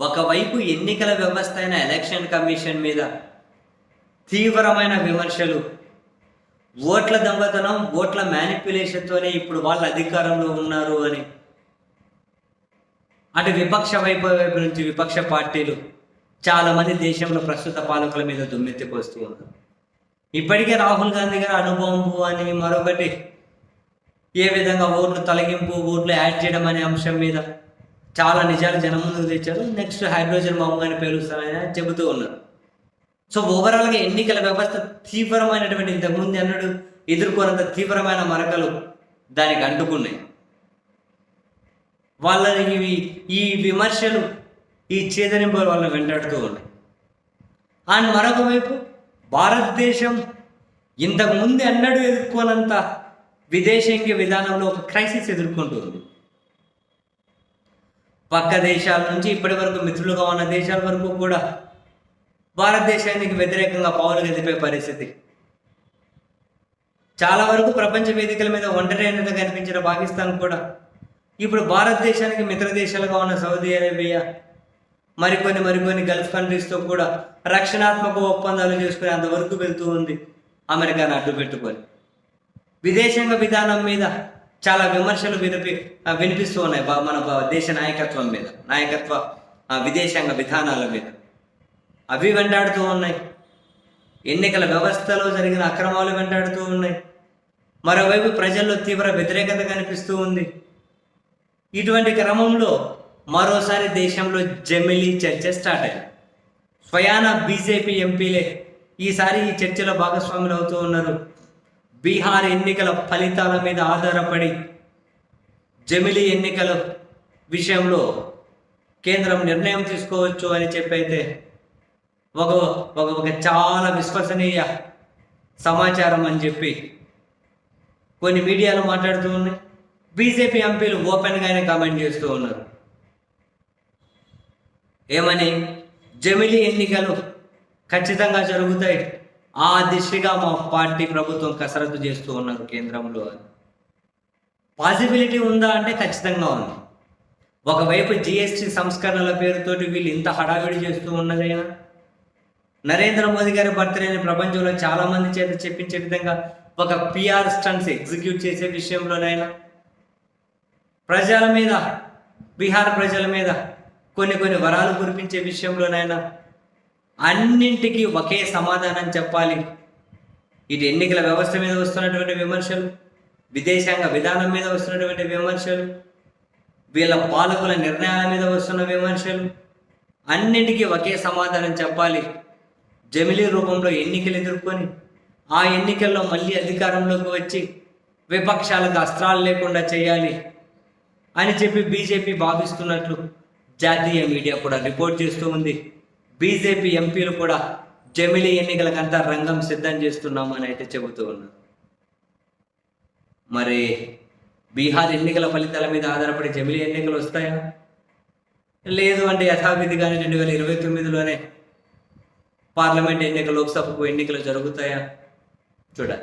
ఒకవైపు ఎన్నికల వ్యవస్థ అయిన ఎలక్షన్ కమిషన్ మీద తీవ్రమైన విమర్శలు ఓట్ల దొంగతనం ఓట్ల మ్యానిపులేషన్తోనే ఇప్పుడు వాళ్ళు అధికారంలో ఉన్నారు అని. అటు విపక్ష వైపు వైపు నుంచి విపక్ష పార్టీలు చాలామంది దేశంలో ప్రస్తుత పాలకుల మీద దుమ్మెత్తిపోస్తూ ఉన్నారు. ఇప్పటికే రాహుల్ గాంధీ గారి అనుభవం అని మరొకటి ఏ విధంగా ఓట్లు తొలగింపు ఓట్లు యాడ్ చేయడం అనే అంశం మీద చాలా నిజాలు జనం ముందుకు తెచ్చారు. నెక్స్ట్ హైడ్రోజన్ బాంబు అని పేలుస్తారని చెబుతూ ఉన్నారు. సో ఓవరాల్గా ఎన్నికల వ్యవస్థ తీవ్రమైనటువంటి ఇంతకుముందు అన్నాడు. ఎదుర్కొనంత తీవ్రమైన మరకలు దానికి అంటుకున్నాయి. వాళ్ళ ఇవి ఈ విమర్శలు ఈ చేదరింపుల వల్ల వెంటాడుతూ ఉన్నాయి. అండ్ మరొక వైపు భారతదేశం ఇంతకుముందు ఎన్నడూ ఎదుర్కోనంత విదేశీయ విధానంలో ఒక క్రైసిస్ ఎదుర్కొంటుంది. పక్క దేశాల నుంచి ఇప్పటి వరకు మిత్రులుగా ఉన్న దేశాల వరకు కూడా భారతదేశానికి వ్యతిరేకంగా పౌరులు ఎదిపే పరిస్థితి. చాలా వరకు ప్రపంచ వేదికల మీద ఒంటరి అయినట్టు కనిపించిన పాకిస్తాన్ కూడా ఇప్పుడు భారతదేశానికి మిత్ర దేశాలుగా ఉన్న సౌదీ అరేబియా మరికొన్ని మరికొన్ని గల్ఫ్ కంట్రీస్తో కూడా రక్షణాత్మక ఒప్పందాలు చేసుకుని అంతవరకు వెళ్తూ ఉంది అమెరికాను అడ్డు పెట్టుకొని విదేశాంగ విధానం మీద చాలా విమర్శలు వినిపి వినిపిస్తూ ఉన్నాయి మన దేశ నాయకత్వం మీద నాయకత్వ విదేశాంగ విధానాల మీద. అవి వెంటాడుతూ ఉన్నాయి. ఎన్నికల వ్యవస్థలో జరిగిన అక్రమాలు వెంటాడుతూ ఉన్నాయి. మరోవైపు ప్రజల్లో తీవ్ర వ్యతిరేకత కనిపిస్తూ ఉంది. ఇటువంటి క్రమంలో మరోసారి దేశంలో జమిలీ చర్చ స్టార్ట్ అయింది. స్వయాన బీజేపీ ఎంపీలే ఈసారి ఈ చర్చలో భాగస్వాములు అవుతూ ఉన్నారు. బీహార్ ఎన్నికల ఫలితాల మీద ఆధారపడి జమిలీ ఎన్నికల విషయంలో కేంద్రం నిర్ణయం తీసుకోవచ్చు అని చెప్పైతే ఒక ఒక ఒక చాలా విశ్వసనీయ సమాచారం అని చెప్పి కొన్ని మీడియాలు మాట్లాడుతూ ఉన్నాయి. బీజేపీ ఎంపీలు ఓపెన్గానే కామెంట్ చేస్తూ ఉన్నారు. ఏమని? జమిలీ ఎన్నికలు ఖచ్చితంగా జరుగుతాయి. ఆ దిశగా మా పార్టీ ప్రభుత్వం కసరత్తు చేస్తూ ఉన్నారు కేంద్రంలో పాసిబిలిటీ ఉందా అంటే ఖచ్చితంగా ఉంది. ఒకవైపు జిఎస్టి సంస్కరణల పేరుతోటి వీళ్ళు ఇంత హడావిడి చేస్తూ ఉన్నదైనా నరేంద్ర మోదీ గారి బర్త్డేని ప్రపంచంలో చాలా మంది చేత చెప్పించే విధంగా ఒక పిఆర్ స్టంట్స్ ఎగ్జిక్యూట్ చేసే విషయంలోనైనా ప్రజల మీద బీహార్ ప్రజల మీద కొన్ని కొన్ని వరాలు కురిపించే విషయంలోనైనా అన్నింటికీ ఒకే సమాధానం చెప్పాలి. ఇటు ఎన్నికల వ్యవస్థ మీద వస్తున్నటువంటి విమర్శలు విదేశాంగ విధానం మీద వస్తున్నటువంటి విమర్శలు వీళ్ళ పాలకుల నిర్ణయాల మీద వస్తున్న విమర్శలు అన్నింటికీ ఒకే సమాధానం చెప్పాలి. జమిలీ రూపంలో ఎన్నికలు ఎదుర్కొని ఆ ఎన్నికల్లో మళ్ళీ అధికారంలోకి వచ్చి విపక్షాలకు అస్త్రాలు లేకుండా చేయాలి అని చెప్పి బీజేపీ భావిస్తున్నట్లు జాతీయ మీడియా కూడా రిపోర్ట్ చేస్తూ ఉంది. బీజేపీ ఎంపీలు కూడా జమిలీ ఎన్నికలకంతా రంగం సిద్ధం చేస్తున్నామని అయితే చెబుతూ ఉన్నారు. మరి బీహార్ ఎన్నికల ఫలితాల మీద ఆధారపడి జమిలీ ఎన్నికలు వస్తాయా? లేదు అంటే యథావిధిగానే రెండు వేల ఇరవై తొమ్మిదిలోనే పార్లమెంట్ ఎన్నికలు లోక్సభకు ఎన్నికలు జరుగుతాయా? చూడాలి.